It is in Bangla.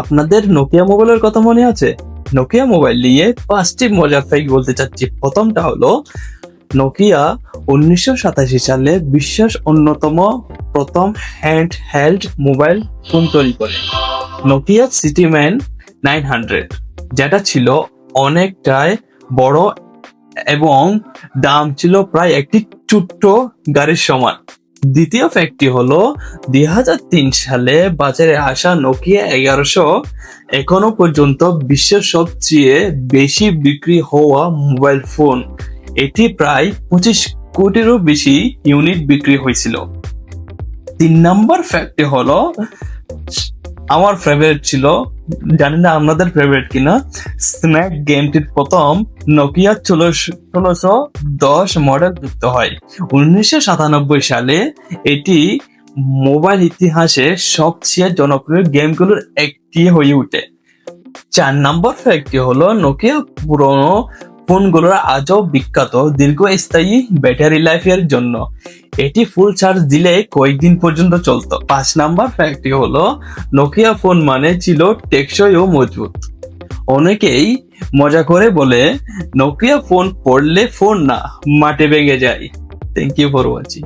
আপনাদের নোকিয়া মোবাইলের কথা মনে আছে? নোকিয়া মোবাইল নিয়ে পাঁচটি মজার ফ্যাক্ট বলতে চাচ্ছি। প্রথমটা হলো নোকিয়া উনিশশো সাতাশি সালে বিশ্বের অন্যতম প্রথম হ্যান্ড হেল্ড মোবাইল ফোন তৈরি করে। নোকিয়া সিটিম্যান নাইন হান্ড্রেড যেটা ছিল অনেকটাই বড় এবং দাম ছিল প্রায় একটি ছোট্ট গাড়ির সমান। দ্বিতীয় ফ্যাক্টটি হলো, দুই সালে বাজারে আসা নোকিয়া এগারোশো এখনও পর্যন্ত বিশ্বের সবচেয়ে বেশি বিক্রি হওয়া মোবাইল ফোন এটি প্রায় পঁচিশ কোটিরও বেশি ইউনিট বিক্রি হয়েছিল। তিন নম্বর ফ্যাক্টটি হলো আমার ফেভারিট ছিল, জানি না আপনাদের ফেভারিট কিনা স্ন্যাক গেমটির প্রথম নোকিয়া ষোলোশো দশ মডেল যুক্ত হয়। উনিশশো সাতানব্বই সালে এটি মোবাইল ইতিহাসে সবচেয়ে জনপ্রিয় গেমগুলোর একটি হয়ে ওঠে। চার নম্বর ফ্যাক্টটি হলো নোকিয়া পুরনো ফোনগুলোর আজও বিখ্যাত দীর্ঘস্থায়ী ব্যাটারি লাইফের জন্য। এটি ফুল চার্জ দিলে কয়েকদিন পর্যন্ত চলত। পাঁচ নাম্বার ফ্যাক্টটি হলো নোকিয়া ফোন মানে ছিল টেকসই ও মজবুত। অনেকেই মজা করে বলে নোকিয়া ফোন পড়লে ফোন না, মাঠে ভেঙে যায়। Thank you for watching